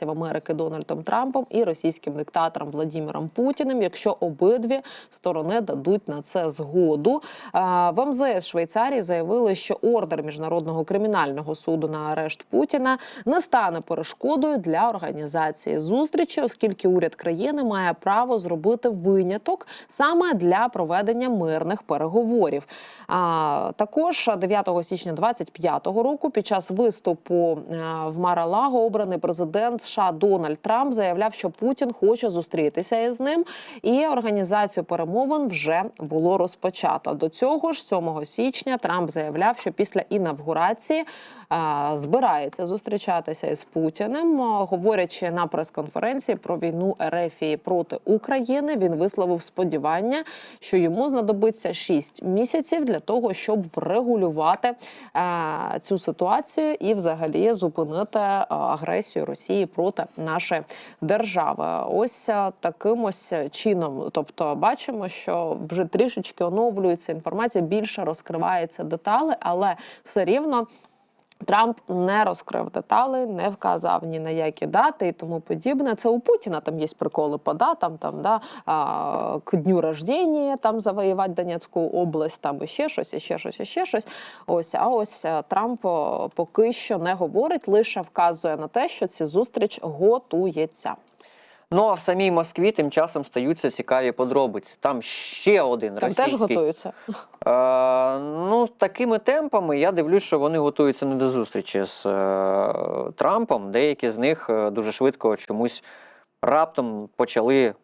Америки Дональдом Трампом і російським диктатором Владіміром Путіним, якщо обидві сторони дадуть на це згоду. В МЗС Швейцарії заявили, що ордер міжнародного кримінального суду на арешт Путіна не стане перешкодою для організації зустрічі, оскільки уряд країни має право зробити виняток саме для проведення мирних переговорів. А також 9 січня 25-го року, під час виступу е, в Маралаго, обраний президент США Дональд Трамп заявляв, що Путін хоче зустрітися із ним, і організацію перемовин вже було розпочато. До цього ж 7 січня Трамп заявляв, що після інавгурації е, збирається зустрічатися із Путіним. Е, Говорячи на прес-конференції про війну Ерефії проти України, він висловив сподівання, що йому знадобиться 6 місяців для того, щоб врегулювати е, цю ситуацію і, взагалі, зупинити агресію Росії проти нашої держави. Ось е, таким ось чином. Тобто, бачимо, що вже трішечки оновлюється інформація, більше розкривається детали, але все рівно. Трамп не розкрив деталі, не вказав ні на які дати і тому подібне. Це у Путіна там є приколи по датам, там да а, к дню рождення, там завоювати Донецьку область, там ще щось, ще щось, ще щось. Ось а ось е, Трамп поки що не говорить, лише вказує на те, що ця зустріч готується. Ну а в самій Москві тим часом стаються цікаві подробиці. Там ще один Там російський. теж готуються. Е, ну, такими темпами я дивлюсь, що вони готуються не до зустрічі з е, Трампом. Деякі з них е, дуже швидко чомусь раптом почали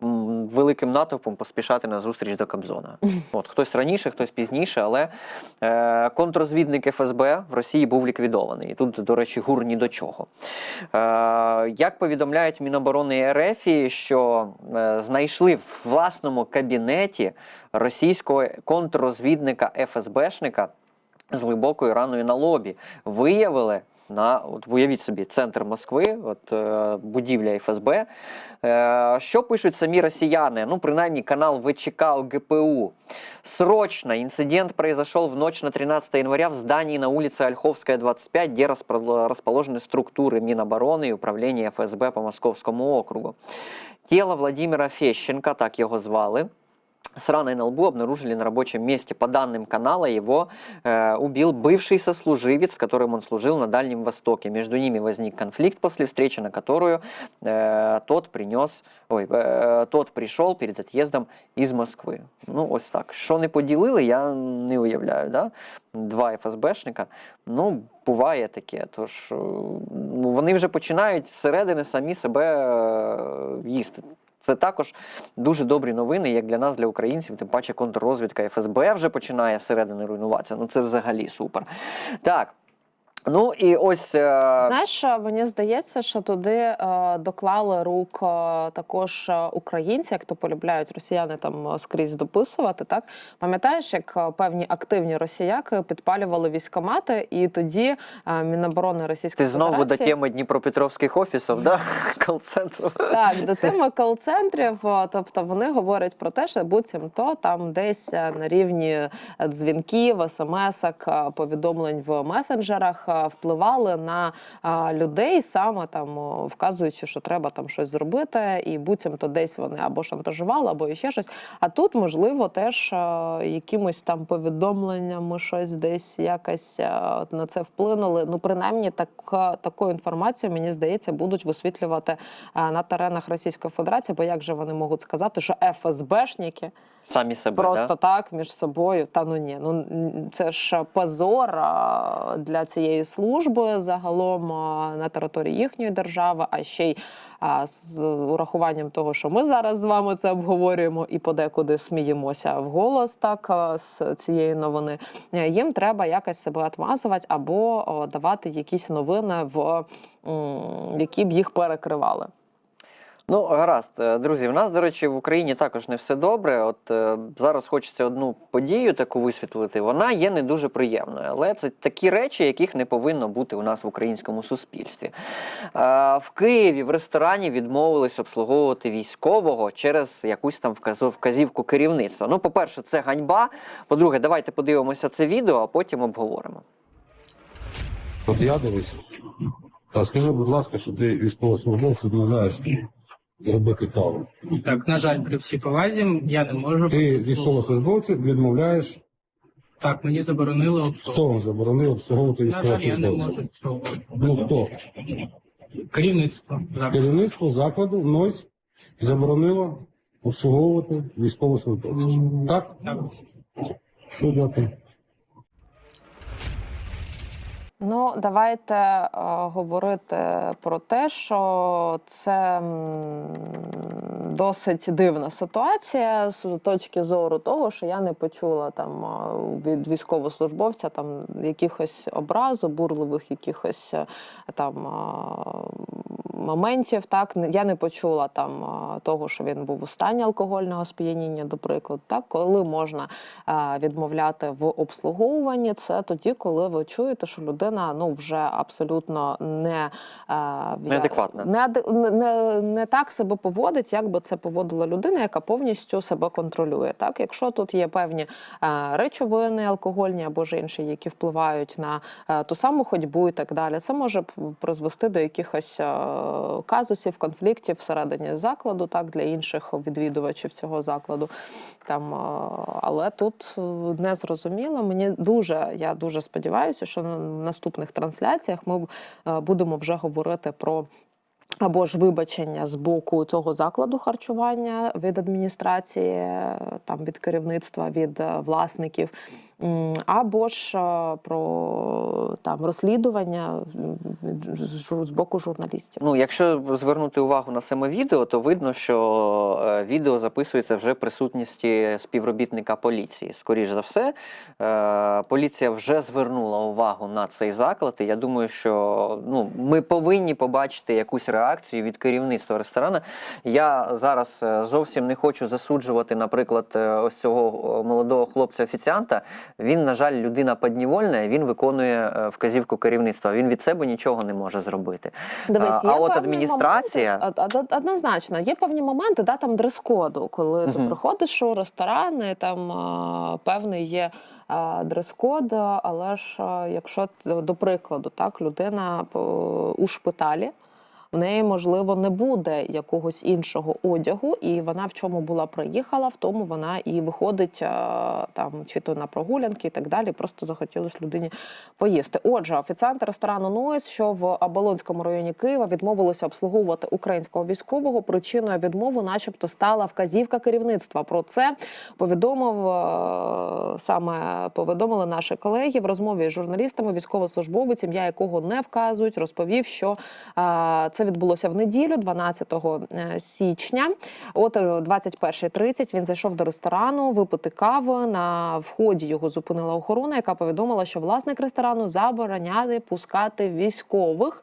великим натовпом поспішати на зустріч до Кобзона. От хтось раніше, хтось пізніше, але е, контррозвідник ФСБ в Росії був ліквідований. І тут, до речі, гур ні до чого. Е, як повідомляють Міноборони РФ, що е, знайшли в власному кабінеті російського контррозвідника ФСБшника з глибокою раною на лобі. Виявили на от уявіть собі центр Москви, от е, будівля ФСБ. Е, що пишуть самі росіяни? Ну, принаймні, канал ВЧК ОГПУ. Срочно инцидент произошел в ночь на 13 января в здании на улице Ольховская, 25, где распро- расположены структуры Минобороны и Управления ФСБ по Московскому округу. Тело Владимира Фещенко, так его звали, с раной на лбу обнаружили на рабочем месте. По данным канала, его э, убил бывший сослуживец, с которым он служил на Дальнем Востоке. Между ними возник конфликт после встречи, на которую э, тот принес, ой, э, тот пришел перед отъездом із Москви. Ну, ось так. Що не поділили, я не уявляю. Да? Два ФСБшника. Ну, буває таке. Тож е, ну, вони вже починають зсередини самі себе е, їсти. Це також дуже добрі новини, як для нас, для українців, тим паче контррозвідка ФСБ вже починає зсередини руйнуватися. Ну це взагалі супер. Так. Ну і ось е, Знаєш, е, мені здається, що туди е, доклали рук також українці, як то полюбляють росіяни там скрізь дописувати. Так пам'ятаєш, як певні активні росіяки підпалювали військомати, і тоді Міноборони Російської ти знову до теми Дніпропетровських офісів, да? кол-центру. Так, до теми кол-центрів, тобто вони говорять про те, що буцімто там десь на рівні дзвінків, смс-ок, повідомлень в месенджерах впливали на людей, саме там вказуючи, що треба там щось зробити, і буцімто десь вони або шантажували, або ще щось. А тут, можливо, теж якимось там повідомленнями щось десь якось на це вплинули. Ну, принаймні, так, таку інформацію, мені здається, будуть висвітлювати на теренах Російської Федерації, бо як же вони можуть сказати, що ФСБшники Самі себе. просто да? так між собою. Та ну ні, ну це ж позор для цієї служби загалом на території їхньої держави, а ще й з урахуванням того, що ми зараз з вами це обговорюємо і подекуди сміємося вголос, так з цієї новини. Е, Їм треба якось себе отмазувати або давати якісь новини, в які б їх перекривали. Ну, гаразд, Е, друзі. В нас, до речі, в Україні також не все добре. От е, зараз хочеться одну подію таку висвітлити. Вона є не дуже приємною, але це такі речі, яких не повинно бути у нас в українському суспільстві. Е, в Києві в ресторані відмовились обслуговувати військового через якусь там вказівку керівництва. Ну, по-перше, це ганьба. По-друге, давайте подивимося це відео, а потім обговоримо. От я дивись, А скажи, будь ласка, що ти військовослужбовцю відмовляєш робити каву. Так, на жаль, при всій повазі я не можу. Ти військовослужбовцю відмовляєш, Так, мені заборонили хто вам заборонив обслуговувати На жаль, я не військовослужбовця? можу обслуговувати. Ну хто? Керівництво. зараз. Керівництво закладу НОЙС заборонило обслуговувати військовослужбовців. Так? Так. Все, дякую. Ну, давайте е, говорити про те, що це досить дивна ситуація з точки зору того, що я не почула там е, від військовослужбовця там якихось образ, обурливих якихось е, там е, моментів. Так я не почула там того, що він був у стані алкогольного сп'яніння, до прикладу. Так, коли можна відмовляти в обслуговуванні, це тоді, коли ви чуєте, що людина ну вже абсолютно не Неадекватна. не, не, не, так себе поводить, як би це поводила людина, яка повністю себе контролює. Так, якщо тут є певні речовини, алкогольні або ж інші, які впливають на ту саму ходьбу і так далі, це може призвести до якихось казусів, конфліктів всередині закладу, так для інших відвідувачів цього закладу. Там, е, але тут е, не зрозуміло. Мені дуже я дуже сподіваюся, що на наступних трансляціях ми е, будемо вже говорити про. Або ж вибачення з боку цього закладу харчування від адміністрації, там від керівництва, від власників, або ж е, про там розслідування з боку журналістів. Ну, якщо звернути увагу на саме відео, то видно, що е, відео записується вже в присутності співробітника поліції. Скоріш за все, е, поліція вже звернула увагу на цей заклад. І я думаю, що ну, ми повинні побачити якусь реакцію від керівництва ресторану. Я зараз зовсім не хочу засуджувати, наприклад, ось цього молодого хлопця-офіціанта. Він, на жаль, людина поднівольна, він виконує е, вказівку керівництва. Він від себе нічого не може зробити. Дивись, А- є а от адміністрація- моменти, од- од- однозначно, є певні моменти, да, там дрес-коду, коли ти приходиш у ресторан, і там певний є дрес-код, але ж якщо до прикладу, так, людина у шпиталі. В неї можливо не буде якогось іншого одягу, і вона в чому була приїхала, в тому вона і виходить там чи то на прогулянки і так далі. Просто захотілося людині поїсти. Отже, офіціанти ресторану Ноїс, що в Оболонському районі Києва відмовилися обслуговувати українського військового. Причиною відмови, начебто, стала вказівка керівництва. Про це повідомив е, саме повідомили наші колеги в розмові з журналістами. Військовослужбовець, ім'я якого не вказують, розповів, що е, це відбулося в неділю, 12 е, січня. От е, 21.30 він зайшов до ресторану випити кави. На вході його зупинила охорона, яка повідомила, що власник ресторану забороняє пускати військових.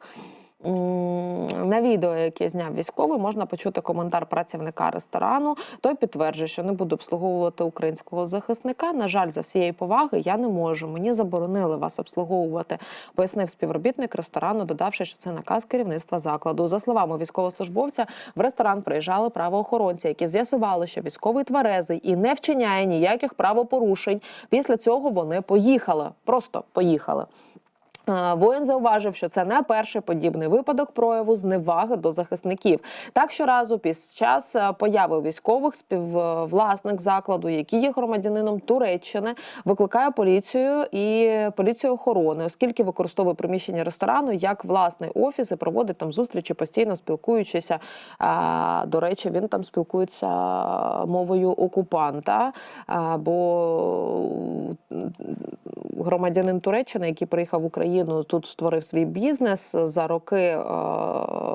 На відео, яке зняв військовий, можна почути коментар працівника ресторану. Той підтверджує, що не буде обслуговувати українського захисника. На жаль, за всієї поваги я не можу. Мені заборонили вас обслуговувати, пояснив співробітник ресторану, додавши, що це наказ керівництва закладу. За словами військовослужбовця, в ресторан приїжджали правоохоронці, які з'ясували, що військовий тверезий і не вчиняє ніяких правопорушень. Після цього вони поїхали, просто поїхали. Е, Воїн зауважив, що це не перший подібний випадок прояву зневаги до захисників. Так щоразу під час е, появи військових співвласник закладу, який є громадянином Туреччини, викликає поліцію і поліцію охорони, оскільки використовує приміщення ресторану як власний офіс і проводить там зустрічі, постійно спілкуючися. Е, До речі, він там спілкується мовою окупанта, бо громадянин Туреччини, який приїхав в Україну, тут створив свій бізнес за роки е,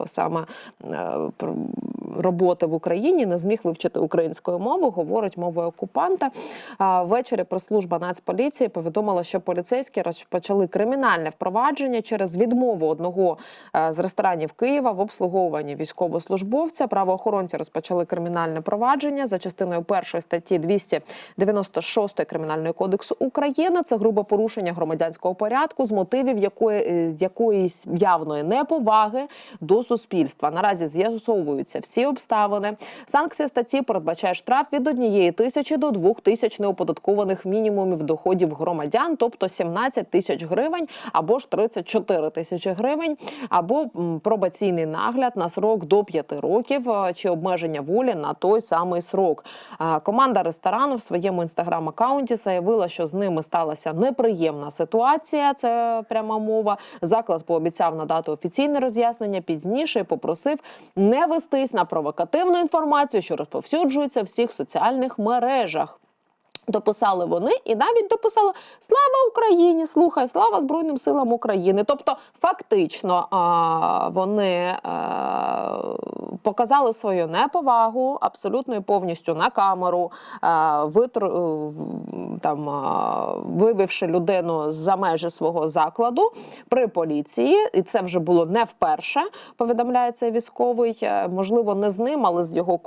саме е, роботи в Україні, не зміг вивчити українською мову, говорить мовою окупанта. Ввечері прес-служба Нацполіції повідомила, що поліцейські розпочали кримінальне впровадження через відмову одного е, з ресторанів Києва в обслуговуванні військовослужбовця. Правоохоронці розпочали кримінальне провадження за частиною першої статті 296 Кримінального кодексу України. Це грубе порушення громадянського порядку з мотивів якої, е, якоїсь явної неповаги до суспільства. Наразі з'ясовуються всі обставини. Санкція статті передбачає штраф від однієї тисячі до двох тисяч неоподаткованих мінімумів доходів громадян, тобто 17 тисяч гривень або ж 34 тисячі гривень, або пробаційний нагляд на срок до 5 років е, чи обмеження волі на той самий срок. Команда ресторану в своєму інстаграм-аккаунті заявила, що з ними сталася неприємна ситуація. Це пряма мова. Заклад пообіцяв надати офіційне роз'яснення пізніше і попросив не вестись на провокативну інформацію, що розповсюджується в всіх соціальних мережах. Дописали вони і навіть дописали Слава Україні! Слухай, слава Збройним силам України. Тобто, фактично, вони а, показали свою неповагу абсолютно і повністю на камеру, а, витр, е, там, вивівши людину за межі свого закладу при поліції, і це вже було не вперше. Повідомляє цей військовий. Е, Можливо, не з ним, але з його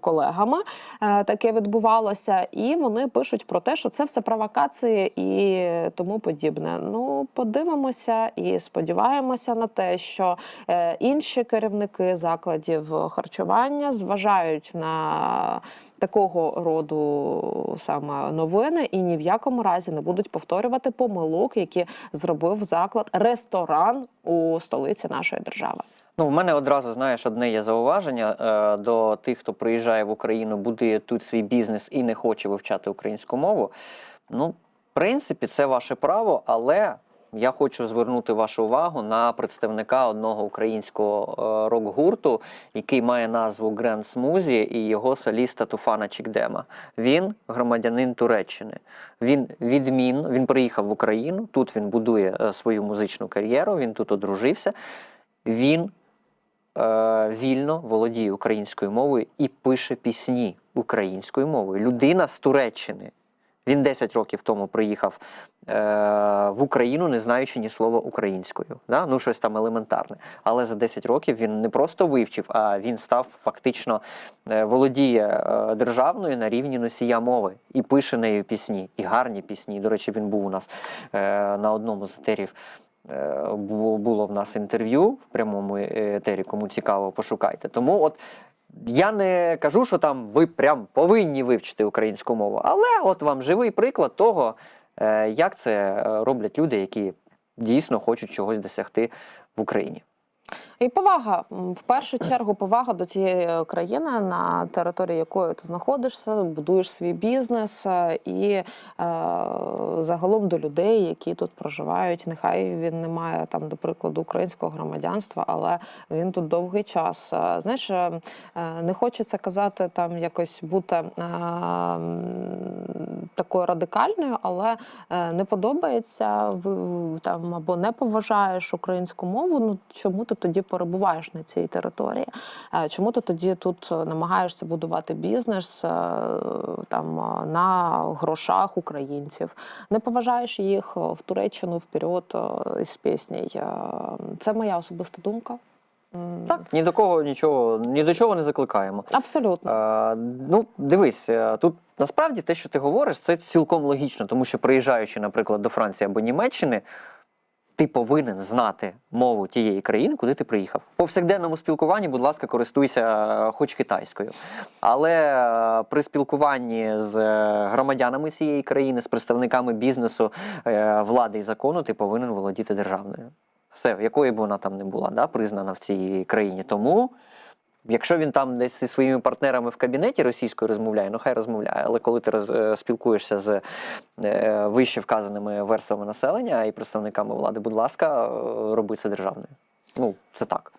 колегами е, таке відбувалося. І вони пишуть про те, що це все провокації і тому подібне. Ну, подивимося і сподіваємося на те, що е, інші керівники закладів харчування зважають на такого роду саме новини і ні в якому разі не будуть повторювати помилок, які зробив заклад ресторан у столиці нашої держави. Ну, в мене одразу, знаєш, одне є зауваження е, до тих, хто приїжджає в Україну, будує тут свій бізнес і не хоче вивчати українську мову. Ну, в принципі, це ваше право, але я хочу звернути вашу увагу на представника одного українського е, рок-гурту, який має назву Grand Smoothie, і його соліста Туфана Чікдема. Він громадянин Туреччини. Він відмін, він приїхав в Україну. Тут він будує е, свою музичну кар'єру. Він тут одружився. Він вільно володіє українською мовою і пише пісні українською мовою. Людина з Туреччини. Він 10 років тому приїхав е, в Україну, не знаючи ні слова українською. Да? Ну, щось там елементарне. Але за 10 років він не просто вивчив, а він став фактично е, володіє е, державною на рівні носія мови і пише нею пісні, і гарні пісні. До речі, він був у нас е, на одному з етерів. Е, бу- було в нас інтерв'ю в прямому етері, кому цікаво, пошукайте. Тому от я не кажу, що там ви прям повинні вивчити українську мову, але от вам живий приклад того, е, як це е, роблять люди, які дійсно хочуть чогось досягти в Україні. І повага в першу чергу повага до тієї е, країни, на території якої ти знаходишся, будуєш свій бізнес е, і е, загалом до людей, які тут проживають. Нехай він не має там, до прикладу, українського громадянства, але він тут довгий час. Е, Знаєш, е, не хочеться казати там якось бути е, такою радикальною, але не подобається в- там або не поважаєш українську мову. Ну чому ти тоді перебуваєш на цій території? Е, Чому ти тоді тут е, намагаєшся будувати бізнес е, там на грошах українців? Не поважаєш їх в Туреччину вперед із пісней. Е, Це моя особиста думка. Так, ні до кого нічого, ні до чого не закликаємо. Абсолютно. Е, ну, дивись, тут насправді те, що ти говориш, це цілком логічно, тому що приїжджаючи, наприклад, до Франції або Німеччини, ти повинен знати мову тієї країни, куди ти приїхав. В повсякденному спілкуванні, будь ласка, користуйся е, хоч китайською. Але е, при спілкуванні з е, громадянами цієї країни, з представниками бізнесу, влади і закону, ти повинен володіти державною. Все, якою б вона там не була, да, признана в цій країні. Тому Якщо він там десь зі своїми партнерами в кабінеті російською розмовляє, ну хай розмовляє. Але коли ти роз, е, спілкуєшся з е, вище вказаними верствами населення і представниками влади, будь ласка, е, роби це державною. Ну, це так.